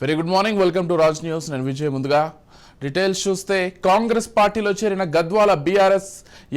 Very good morning welcome to Raj news నేను విజయ్ ముందుగా details చూస్తే కాంగ్రెస్ పార్టీలో చేరిన గద్వాల బీఆర్ఎస్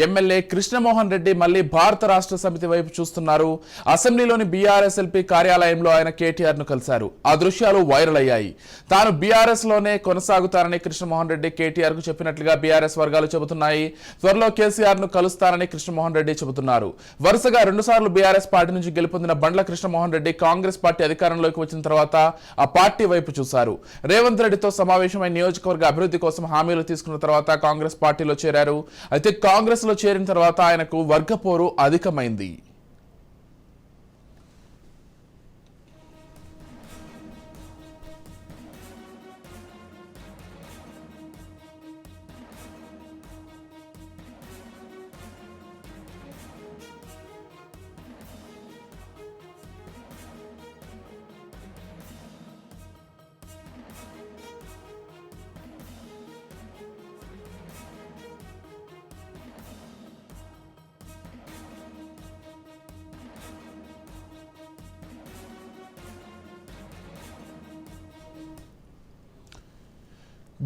ఎమ్మెల్యే కృష్ణమోహన్ రెడ్డి మళ్ళీ భారత రాష్ట్ర సమితి వైపు చూస్తున్నారు. అసెంబ్లీలోని బీఆర్ఎస్ ఎల్పీ కార్యాలయంలో ఆయన కేటీఆర్ను కలిశారు. ఆ దృశ్యాలు వైరల్ అయ్యాయి. తాను బీఆర్ఎస్లోనే కొనసాగుతానని కృష్ణమోహన్ రెడ్డి కేటీఆర్కు చెప్పినట్లుగా బీఆర్ఎస్ వర్గాలు చెబుతున్నాయి. త్వరలో కేసీఆర్ను కలుస్తానని కృష్ణమోహన్ రెడ్డి చెబుతున్నారు. వరుసగా రెండుసార్లు బీఆర్ఎస్ పార్టీ నుంచి గెలుపొందిన బండ్ల కృష్ణమోహన్ రెడ్డి కాంగ్రెస్ పార్టీ అధికారంలోకి వచ్చిన తర్వాత ఆ పార్టీ వైపు చూశారు. రేవంత్ రెడ్డితో సమావేశమైన నియోజకవర్గ అభివృద్ధి కోసం హామీలు తీసుకున్న తర్వాత కాంగ్రెస్ పార్టీలో చేరారు. అయితే కాంగ్రెస్లో చేరిన తర్వాత ఆయనకు వర్గపోరు అధికమైంది.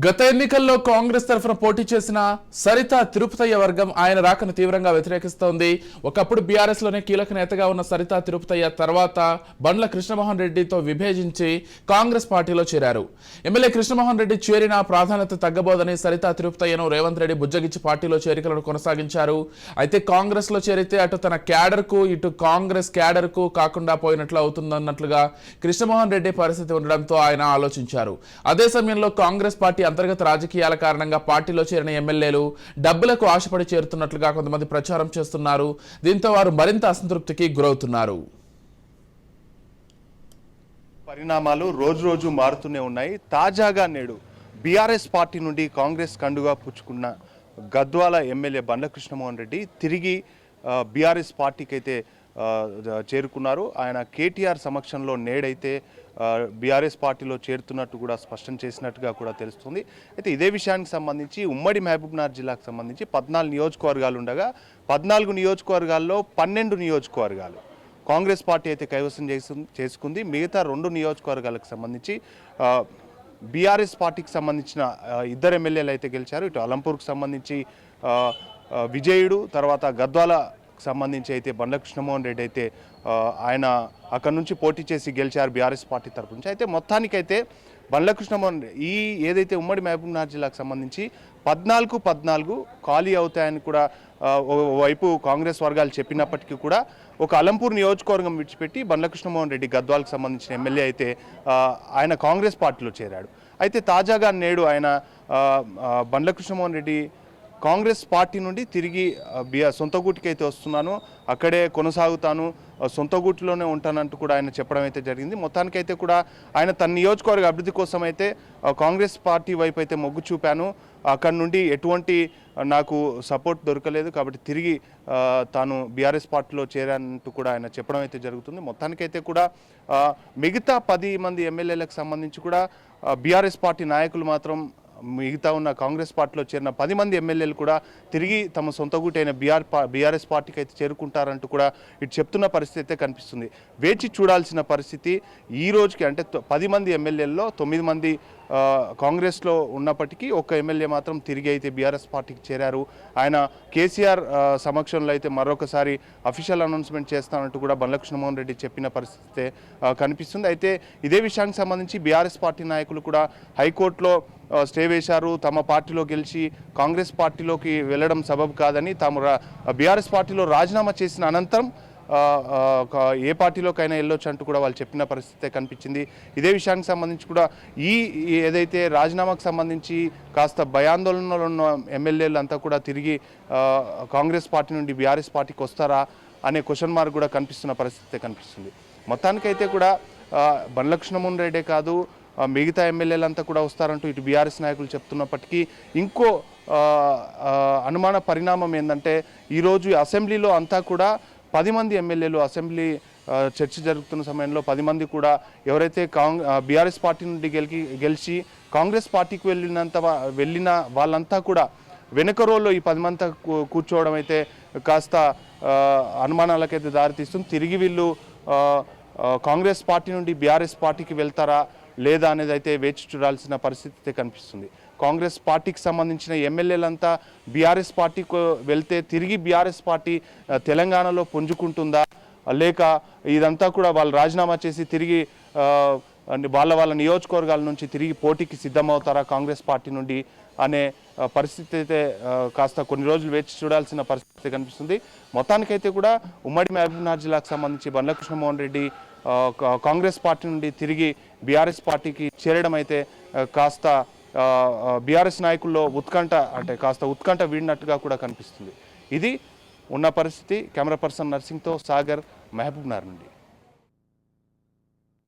గత ఎన్నికల్లో కాంగ్రెస్ తరఫున పోటీ చేసిన సరిత తిరుపతయ్య వర్గం ఆయన రాకను తీవ్రంగా వ్యతిరేకిస్తోంది. ఒకప్పుడు బీఆర్ఎస్లోనే కీలక నేతగా ఉన్న సరిత తిరుపతయ్య తర్వాత బండ్ల కృష్ణమోహన్ రెడ్డితో విభేజించి కాంగ్రెస్ పార్టీలో చేరారు. ఎమ్మెల్యే కృష్ణమోహన్ రెడ్డి చేరిన ప్రాధాన్యత తగ్గబోదని సరిత తిరుపతయ్యను రేవంత్ రెడ్డి బుజ్జగించి పార్టీలో చేరికలను కొనసాగించారు. అయితే కాంగ్రెస్లో చేరితే అటు తన క్యాడర్కు ఇటు కాంగ్రెస్ క్యాడర్కు కాకుండా పోయినట్లు అవుతుందన్నట్లుగా కృష్ణమోహన్ రెడ్డి పరిస్థితి ఉండడంతో ఆయన ఆలోచించారు. అదే సమయంలో కాంగ్రెస్ పార్టీ అంతర్గత రాజకీయాల కారణంగా పార్టీలో చేరిన ఎమ్మెల్యేలు డబ్బులకు ఆశపడి చేరుతున్నట్లుగా కొంతమంది ప్రచారం చేస్తున్నారు. దీంతో వారు మరింత అసంతృప్తికి గురవుతున్నారు. పరిణామాలు రోజు రోజు మారుతూనే ఉన్నాయి. తాజాగా నేడు బీఆర్ఎస్ పార్టీ నుండి కాంగ్రెస్ కండుగా పుచ్చుకున్న గద్వాల ఎమ్మెల్యే బండ్ల కృష్ణమోహన్ రెడ్డి తిరిగి బీఆర్ఎస్ పార్టీకి అయితే చేరుకున్నారు. ఆయన కేటీఆర్ సమక్షంలో నేడైతే బీఆర్ఎస్ పార్టీలో చేరుతున్నట్టు కూడా స్పష్టం చేసినట్టుగా కూడా తెలుస్తుంది. అయితే ఇదే విషయానికి సంబంధించి ఉమ్మడి మహబూబ్నగర్ జిల్లాకు సంబంధించి పద్నాలుగు నియోజకవర్గాలు ఉండగా పద్నాలుగు నియోజకవర్గాల్లో పన్నెండు నియోజకవర్గాలు కాంగ్రెస్ పార్టీ అయితే కైవసం చేసు చేసుకుంది. మిగతా రెండు నియోజకవర్గాలకు సంబంధించి బీఆర్ఎస్ పార్టీకి సంబంధించిన ఇద్దరు ఎమ్మెల్యేలు అయితే గెలిచారు. ఇటు అలంపూర్కు సంబంధించి విజయుడు తర్వాత గద్వాల సంబంధించి అయితే బండ్ల కృష్ణమోహన్ రెడ్డి అయితే ఆయన అక్కడ నుంచి పోటీ చేసి గెలిచారు బీఆర్ఎస్ పార్టీ తరపు నుంచి. అయితే మొత్తానికైతే బండ్ల కృష్ణమోహన్ రెడ్డి ఈ ఏదైతే ఉమ్మడి మహబూబ్నగర్ జిల్లాకు సంబంధించి పద్నాలుగు పద్నాలుగు ఖాళీ అవుతాయని కూడా వైపు కాంగ్రెస్ వర్గాలు చెప్పినప్పటికీ కూడా ఒక అలంపూర్ నియోజకవర్గం విడిచిపెట్టి బండ్ల కృష్ణమోహన్ రెడ్డి గద్వాలకు సంబంధించిన ఎమ్మెల్యే అయితే ఆయన కాంగ్రెస్ పార్టీలో చేరాడు. అయితే తాజాగా నేడు ఆయన బండ్ల కృష్ణమోహన్ రెడ్డి కాంగ్రెస్ పార్టీ నుండి తిరిగి సొంత గూటికి అయితే వస్తున్నాను అక్కడే కొనసాగుతాను సొంత గూటిలోనే ఉంటానంటూ కూడా ఆయన చెప్పడం అయితే జరిగింది. మొత్తానికైతే కూడా ఆయన తన నియోజకవర్గ అభివృద్ధి కోసం అయితే కాంగ్రెస్ పార్టీ వైపు అయితే మొగ్గు చూపాను. అక్కడి నుండి ఎటువంటి నాకు సపోర్ట్ దొరకలేదు కాబట్టి తిరిగి తాను బీఆర్ఎస్ పార్టీలో చేరానంటూ కూడా ఆయన చెప్పడం అయితే జరుగుతుంది. మొత్తానికైతే కూడా మిగతా పది మంది ఎమ్మెల్యేలకు సంబంధించి కూడా బీఆర్ఎస్ పార్టీ నాయకులు మాత్రం మిగతా ఉన్న కాంగ్రెస్ పార్టీలో చేరిన పది మంది ఎమ్మెల్యేలు కూడా తిరిగి తమ సొంత గూటైన బీఆర్ బీఆర్ఎస్ పార్టీకి అయితే చేరుకుంటారంటూ కూడా ఇటు చెప్తున్న పరిస్థితి అయితే కనిపిస్తుంది. వేచి చూడాల్సిన పరిస్థితి ఈ రోజుకి అంటే తొ- పది మంది ఎమ్మెల్యేల్లో తొమ్మిది మంది కాంగ్రెస్లో ఉన్నప్పటికీ ఒక్క ఎమ్మెల్యే మాత్రం తిరిగి అయితే బీఆర్ఎస్ పార్టీకి చేరారు. ఆయన కేసీఆర్ సమక్షంలో అయితే మరొకసారి అఫీషియల్ అనౌన్స్మెంట్ చేస్తానంటూ కూడా బండ్లకృష్ణమోహన్ రెడ్డి చెప్పిన పరిస్థితి కనిపిస్తుంది. అయితే ఇదే విషయానికి సంబంధించి బీఆర్ఎస్ పార్టీ నాయకులు కూడా హైకోర్టులో స్టే వేశారు. తమ పార్టీలో గెలిచి కాంగ్రెస్ పార్టీలోకి వెళ్ళడం సబబు కాదని తాము బీఆర్ఎస్ పార్టీలో రాజీనామా చేసిన అనంతరం ఏ పార్టీలోకైనా వెళ్ళొచ్చు అంటూ కూడా వాళ్ళు చెప్పిన పరిస్థితే కనిపించింది. ఇదే విషయానికి సంబంధించి కూడా ఈ ఏదైతే రాజీనామాకు సంబంధించి కాస్త భయాందోళనలో ఉన్న ఎమ్మెల్యేలు అంతా కూడా తిరిగి కాంగ్రెస్ పార్టీ నుండి బీఆర్ఎస్ పార్టీకి వస్తారా అనే క్వశ్చన్ మార్క్ కూడా కనిపిస్తున్న పరిస్థితే కనిపిస్తుంది. మొత్తానికైతే కూడా ఆ, రెడ్డే కాదు మిగతా ఎమ్మెల్యేలంతా కూడా వస్తారంటూ ఇటు బీఆర్ఎస్ నాయకులు చెప్తున్నప్పటికీ ఇంకో అనుమాన పరిణామం ఏంటంటే ఈరోజు అసెంబ్లీలో అంతా కూడా పది మంది ఎమ్మెల్యేలు అసెంబ్లీ చర్చ జరుగుతున్న సమయంలో పది మంది కూడా ఎవరైతే కాంగ్ బీఆర్ఎస్ పార్టీ నుండి గెలికి గెలిచి కాంగ్రెస్ పార్టీకి వెళ్ళినంత వెళ్ళిన వాళ్ళంతా కూడా వెనుక రోల్లో ఈ పది మంది కూర్చోవడం అయితే కాస్త అనుమానాలకైతే దారితీస్తుంది. తిరిగి వీళ్ళు కాంగ్రెస్ పార్టీ నుండి బీఆర్ఎస్ పార్టీకి వెళ్తారా? లేదా అనేది అయితే వేచి చూడాల్సిన పరిస్థితి అయితే కనిపిస్తుంది. కాంగ్రెస్ పార్టీకి సంబంధించిన ఎమ్మెల్యేలంతా బీఆర్ఎస్ పార్టీకి వెళ్తే తిరిగి బీఆర్ఎస్ పార్టీ తెలంగాణలో పుంజుకుంటుందా? లేక ఇదంతా కూడా వాళ్ళు రాజీనామా చేసి తిరిగి వాళ్ళ వాళ్ళ నియోజకవర్గాల నుంచి తిరిగి పోటీకి సిద్ధమవుతారా కాంగ్రెస్ పార్టీ నుండి అనే పరిస్థితి అయితే కాస్త కొన్ని రోజులు వేచి చూడాల్సిన పరిస్థితి కనిపిస్తుంది. మొత్తానికైతే కూడా ఉమ్మడి మహబూబ్నగర్ జిల్లాకు సంబంధించి బండ్ల కృష్ణమోహన్ రెడ్డి కాంగ్రెస్ పార్టీ నుండి తిరిగి బీఆర్ఎస్ పార్టీకి చేరడం అయితే కాస్త బీఆర్ఎస్ నాయకుల్లో ఉత్కంఠ అంటే కాస్త ఉత్కంఠ వీడినట్టుగా కూడా కనిపిస్తుంది. ఇది ఉన్న పరిస్థితి కెమెరా పర్సన్ నర్సింగ్తో సాగర్ మహబూబ్నార్ నుండి.